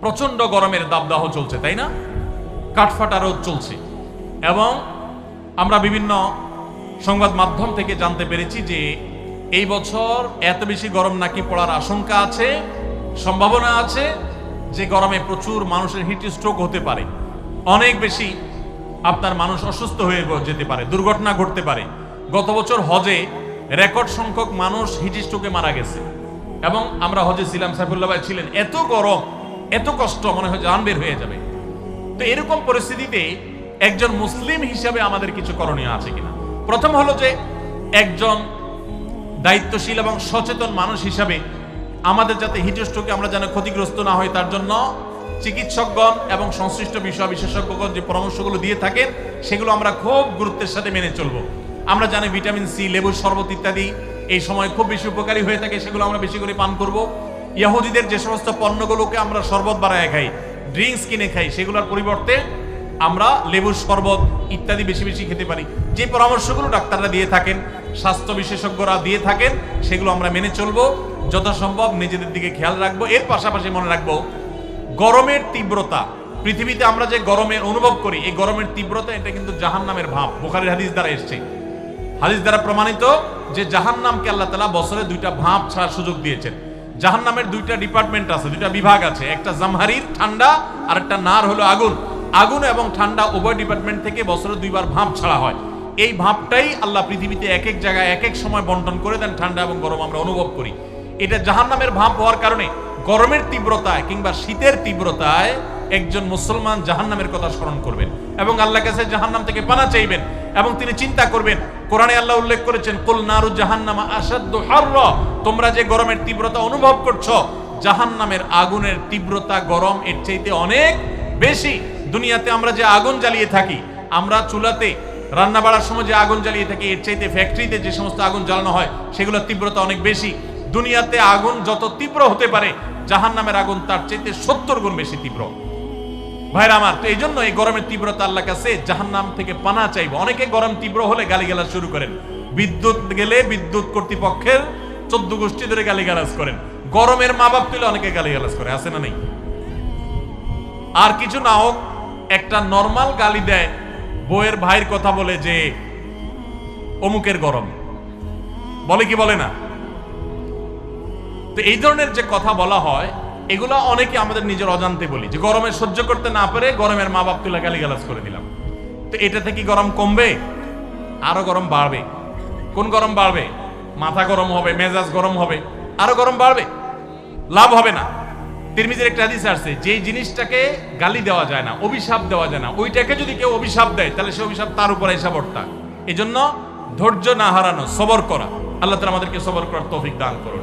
প্রচণ্ড গরমের দাবদাহ চলছে, তাই না? কাঠফাটা রোদ চলছে। এবং আমরা বিভিন্ন সংবাদ মাধ্যম থেকে জানতে পেরেছি যে এই বছর এত বেশি গরম নাকি পড়ার আশঙ্কা আছে, সম্ভাবনা আছে যে গরমে প্রচুর মানুষের হিট স্ট্রোক হতে পারে। অনেক বেশি আপনার মানুষ অসুস্থ হয়ে যেতে পারে, দুর্ঘটনা ঘটতে পারে। গত বছর হজে রেকর্ড সংখ্যক মানুষ হিট স্ট্রোকে মারা গেছে। এবং আমরা হজে ছিলাম, সাইফুল্লাহ ভাই ছিলেন। এত গরম এত কষ্ট মনে হয় জান বের হয়ে যাবে। তো এরকম পরিস্থিতিতে একজন মুসলিম হিসাবে আমাদের কিছু করণীয় আছে কিনা? প্রথম হলো যে একজন দায়িত্বশীল এবং সচেতন মানুষ হিসাবে আমাদের যাতে হিটস্ট্রোকে আমরা যেন ক্ষতিগ্রস্ত না হয়, তার জন্য চিকিৎসকগণ এবং সংশ্লিষ্ট বিষয় বিশেষজ্ঞগণ যে পরামর্শগুলো দিয়ে থাকেন, সেগুলো আমরা খুব গুরুত্বের সাথে মেনে চলব। আমরা জানি ভিটামিন সি, লেবুর শরবত ইত্যাদি এই সময় খুব বেশি উপকারী হয়ে থাকে, সেগুলো আমরা বেশি করে পান করব। ইয়াহুদিদের যে সমস্ত পণ্যগুলোকে আমরা শরবত বানায় খাই ড্রিঙ্কস কিনে খাই, সেগুলোর পরিবর্তে আমরা লেবুর শরবত ইত্যাদি বেশি বেশি খেতে পারি। যে পরামর্শগুলো ডাক্তাররা দিয়ে থাকেন, স্বাস্থ্য বিশেষজ্ঞরা দিয়ে থাকেন, সেগুলো আমরা মেনে চলবো, যথাসম্ভব নিজেদের দিকে খেয়াল রাখব। এর পাশাপাশি মনে রাখব, গরমের তীব্রতা, পৃথিবীতে আমরা যে গরমের অনুভব করি, এই গরমের তীব্রতা এটা কিন্তু জাহান নামের ভাব, বোখারির হাদিস দ্বারা এসছে। হাদিস দ্বারা প্রমাণিত যে জাহান নামকে আল্লাহ তালা বছরে দুইটা ভাব ছাড়ার সুযোগ দিয়েছেন। জাহান নামের দুইটা ডিপার্টমেন্ট আছে, দুইটা বিভাগ আছে, একটা জামহারির ঠান্ডা আর একটা নার হলো আগুন। আগুন এবং ঠান্ডা উভয় ডিপার্টমেন্ট থেকে বছরে দুইবার ভাব ছাড়া হয়। এই ভাবটাই আল্লাহ পৃথিবীতে এক এক জায়গায় এক এক সময় বন্টন করে দেন, ঠান্ডা এবং গরম আমরা অনুভব করি। এটা জাহান নামের ভাব হওয়ার কারণে গরমের তীব্রতায় কিংবা শীতের তীব্রতায় একজন মুসলমান জাহান্নামের কথা স্মরণ করবেন এবং আল্লাহ কাছে জাহান্নাম থেকে পানা চাইবেন এবং তিনি চিন্তা করবেন কোরআনে আল্লাহ উল্লেখ করেছেন, কুল নারু জাহান্নামা আসাদ্দু হারর। তোমরা যে গরমের তীব্রতা অনুভব করছ, জাহান্নামের আগুনের তীব্রতা গরম এর চাইতে অনেক বেশি। দুনিয়াতে আমরা যে আগুন জ্বালিয়ে থাকি, আমরা চুলাতে রান্না বাড়ার সময় যে আগুন জ্বালিয়ে থাকি, এর চাইতে ফ্যাক্টরিতে যে সমস্ত আগুন জ্বালানো হয়, সেগুলোর তীব্রতা অনেক বেশি। দুনিয়াতে আগুন যত তীব্র হতে পারে, জাহান্নামের আগুন তার চাইতে সত্তর গুণ বেশি তীব্র। ভাইরা আমার, তো এই জন্য এই গরমের তীব্রতা আল্লাহ কাছে জাহান্নাম থেকে পানা চাইব। অনেকে গরম তীব্র হলে গালিগালাজ শুরু করেন। বিদ্যুৎ গেলে বিদ্যুৎ কর্তৃপক্ষের চোদ্দ গোষ্ঠী ধরে গালিগালাজ করেন। গরমের মা বাপ তুলে অনেকে গালিগালাজ করে, আছে না নেই? আর কিছু না হোক, একটা নর্মাল গালি দেয় বইয়ের ভাইয়ের কথা বলে যে, অমুকের গরম। বলে কি বলে না? তো এই ধরনের যে কথা বলা হয় এগুলো অনেকে আমাদের নিজের অজান্তে বলি, যে গরমে সহ্য করতে না পারে গরমের মা বাপ তুলে গালিগালাজ করে দিলাম। তো এটা থেকে গরম কমবে? আরও গরম বাড়বে। কোন গরম বাড়বে? মাথা গরম হবে, মেজাজ গরম হবে, আরও গরম বাড়বে। লাভ হবে না। তিরমিজের একটা হাদিস আসছে যে জিনিসটাকে গালি দেওয়া যায় না, অভিশাপ দেওয়া যায় না, ওইটাকে যদি কেউ অভিশাপ দেয়, তাহলে সে অভিশাপ তার উপর এসে বর্তা। এই জন্য ধৈর্য না হারানো, সবর করা। আল্লাহ তালা আমাদেরকে সবর করার তৌফিক দান করুন।